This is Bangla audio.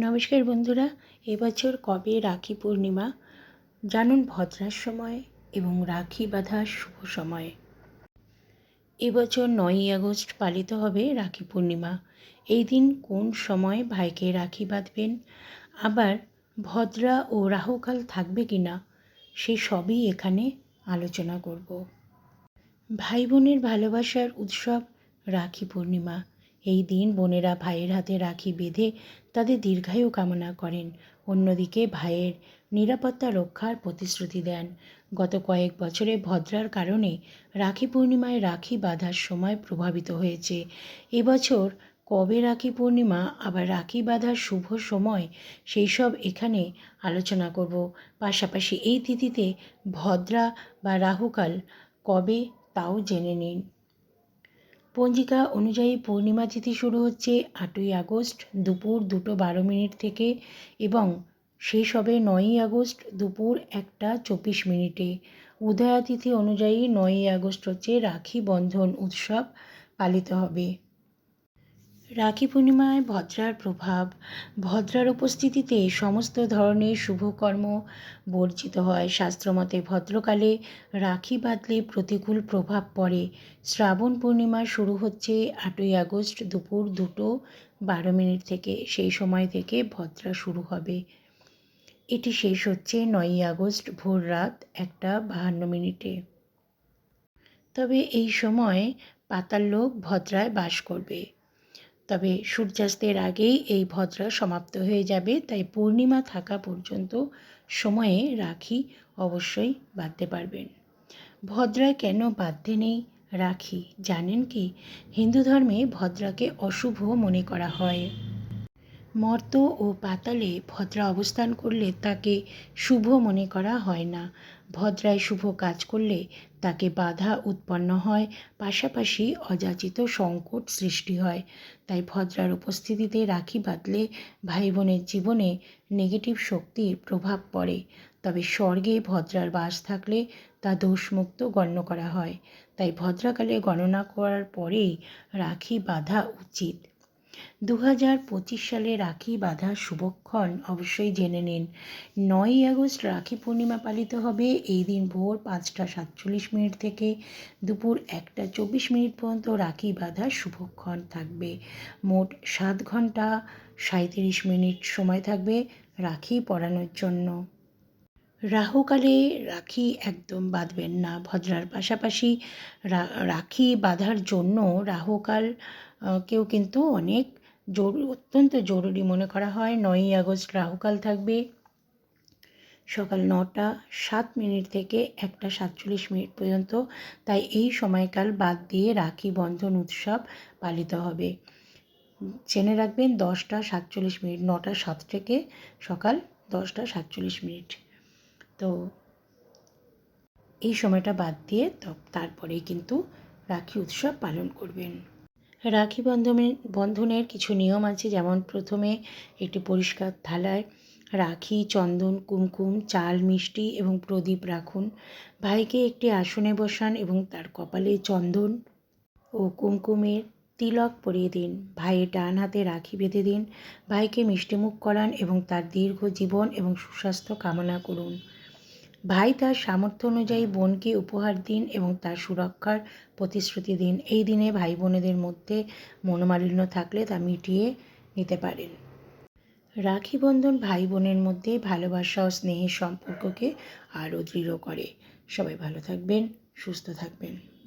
নমস্কার বন্ধুরা এবছর কবে রাখি পূর্ণিমা? জানুন ভদ্রার সময় এবং রাখি বাঁধার শুভ সময়। এবছর নয়ই আগস্ট পালিত হবে রাখি পূর্ণিমা। এই দিন কোন সময় ভাইকে রাখি বাঁধবেন? আবার ভদ্রা ও রাহুকাল থাকবে কি না সে সবই এখানে আলোচনা করব। ভাই বোনের ভালোবাসার উৎসব রাখি পূর্ণিমা। এই দিন বোনেরা ভাইয়ের হাতে রাখি বেঁধে তাদের দীর্ঘায়ু কামনা করেন। অন্যদিকে ভাইয়ের নিরাপত্তা রক্ষার প্রতিশ্রুতি দেন। গত কয়েক বছরে ভদ্রার কারণে রাখি পূর্ণিমায় রাখি বাঁধার সময় প্রভাবিত হয়েছে। এবছর কবে রাখি পূর্ণিমা, আবার রাখি বাঁধার শুভ সময়, সেই সব এখানে আলোচনা করব। পাশাপাশি এই তিথিতে ভদ্রা বা রাহুকাল কবে, তাও জেনে নিন। পঞ্জিকা অনুযায়ী পূর্ণিমা তিথি শুরু হচ্ছে আটই আগস্ট দুপুর দুটো বারো মিনিট থেকে এবং শেষ হবে নয়ই আগস্ট দুপুর একটা চব্বিশ মিনিটে। উদয়াতিথি অনুযায়ী নয়ই আগস্ট হচ্ছে রাখি বন্ধন উৎসব পালিত হবে। রাখি পূর্ণিমায় ভদ্রার প্রভাব, ভদ্রার উপস্থিতিতে সমস্ত ধরনের শুভকর্ম বর্জিত হয়। শাস্ত্রমতে ভদ্রকালে রাখি বাঁধলে প্রতিকূল প্রভাব পড়ে। শ্রাবণ পূর্ণিমা শুরু হচ্ছে আটই আগস্ট দুপুর দুটো বারো মিনিট থেকে। সেই সময় থেকে ভদ্রা শুরু হবে। এটি শেষ হচ্ছে নয়ই আগস্ট ভোর রাত একটা বাহান্ন মিনিটে। তবে এই সময় পাতাল লোক ভদ্রায় বাস করবে। তবে সূর্যাস্তের আগেই এই ভদ্রা সমাপ্ত হয়ে যাবে, তাই পূর্ণিমা থাকা পর্যন্ত সময়ে রাখি অবশ্যই বাঁধতে পারবেন। ভদ্রা কেন বাঁধতে নেই? রাখি জানেন কি? হিন্দু ধর্মে ভদ্রাকে অশুভ মনে করা হয়। মর্ত ও পাতালে ভদ্রা অবস্থান করলে তাকে শুভ মনে করা হয় না। ভদ্রায় শুভ কাজ করলে তাকে বাধা উৎপন্ন হয়, পাশাপাশি অযাচিত সংকট সৃষ্টি হয়। তাই ভদ্রার উপস্থিতিতে রাখি বাঁধলে ভাই বোনের জীবনে নেগেটিভ শক্তির প্রভাব পড়ে। তবে স্বর্গে ভদ্রার বাস থাকলে তা দোষমুক্ত গণ্য করা হয়। তাই ভদ্রাকালে গণনা করার পরেই রাখি বাঁধা উচিত। দু হাজার পঁচিশ সালে রাখি বাঁধার শুভক্ষণ অবশ্যই জেনে নিন। নয়ই আগস্ট রাখি পূর্ণিমা পালিত হবে। এই দিন ভোর পাঁচটা সাতচল্লিশ মিনিট থেকে দুপুর একটা চব্বিশ মিনিট পর্যন্ত রাখি বাঁধার শুভক্ষণ থাকবে। মোট সাত ঘণ্টা সাঁত্রিশ মিনিট সময় থাকবে রাখি পরানোর জন্য। রাহুকালে রাখি একদম বাঁধবেন না। ভদ্রার পাশাপাশি রাখি বাঁধার জন্য রাহুকাল কেউ কিন্তু অনেক জরুরি অত্যন্ত জরুরি মনে করা হয়। নয়ই আগস্ট রাহুকাল থাকবে। সকাল নটা সাত মিনিট থেকে একটা সাতচল্লিশ মিনিট পর্যন্ত। তাই এই সময়কাল বাদ দিয়ে রাখি বন্ধন উৎসব পালিত হবে। জেনে রাখবেন, দশটা সাতচল্লিশ মিনিট, নটা সাত থেকে সকাল দশটা সাতচল্লিশ মিনিট। তো এই সময়টা বাদ দিয়ে তারপরেই কিন্তু রাখি উৎসব পালন করবেন। রাখি বন্ধনের বন্ধনের কিছু নিয়ম আছে। যেমন প্রথমে একটি পরিষ্কার থালায় রাখি, চন্দন, কুমকুম, চাল, মিষ্টি এবং প্রদীপ রাখুন। ভাইকে একটি আসনে বসান এবং তার কপালে চন্দন ও কুমকুমের তিলক পরিয়ে দিন। ভাইয়ের ডান হাতে রাখি বেঁধে দিন। ভাইকে মিষ্টিমুখ করান এবং তার দীর্ঘ জীবন এবং সুস্বাস্থ্য কামনা করুন। ভাই তার সামর্থ্য অনুযায়ী বোনকে উপহার দিন এবং তার সুরক্ষার প্রতিশ্রুতি দিন। এই দিনে ভাই বোনেদের মধ্যে মনোমালিন্য থাকলে তা মিটিয়ে নিতে পারেন। রাখি বন্ধন ভাই বোনের মধ্যে ভালোবাসা ও স্নেহের সম্পর্ককে আরও দৃঢ় করে। সবাই ভালো থাকবেন, সুস্থ থাকবেন।